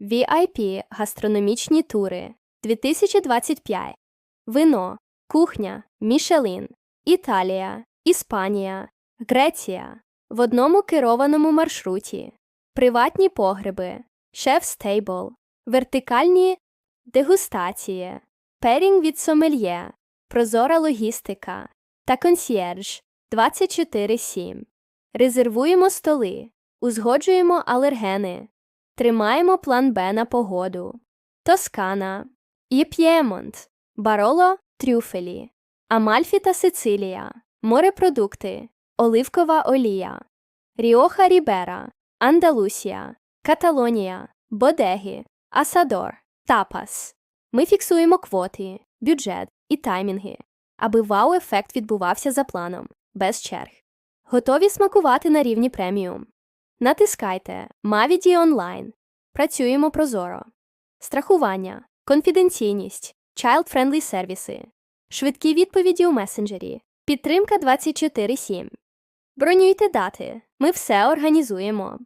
VIP гастрономічні тури 2025. Вино, кухня, Мішелін, Італія, Іспанія, Греція. В одному керованому маршруті. Приватні погреби, шеф-стейбл, вертикальні дегустації, перінг від сомельє, прозора логістика та консьєрж 24-7. Резервуємо столи, узгоджуємо алергени, тримаємо план Б на погоду. Тоскана, і П'ємонт, Бароло, трюфелі, Амальфі та Сицилія, морепродукти, оливкова олія, Ріоха Рібера, Андалусія, Каталонія, Бодеги, Асадор, Тапас. Ми фіксуємо квоти, бюджет і таймінги, аби вау-ефект відбувався за планом, без черг. Готові смакувати на рівні преміум. Натискайте Мавіді онлайн. Працюємо прозоро. Страхування, конфіденційність, child-friendly сервіси, швидкі відповіді у месенджері, підтримка 24-7. Бронюйте дати. Ми все організуємо.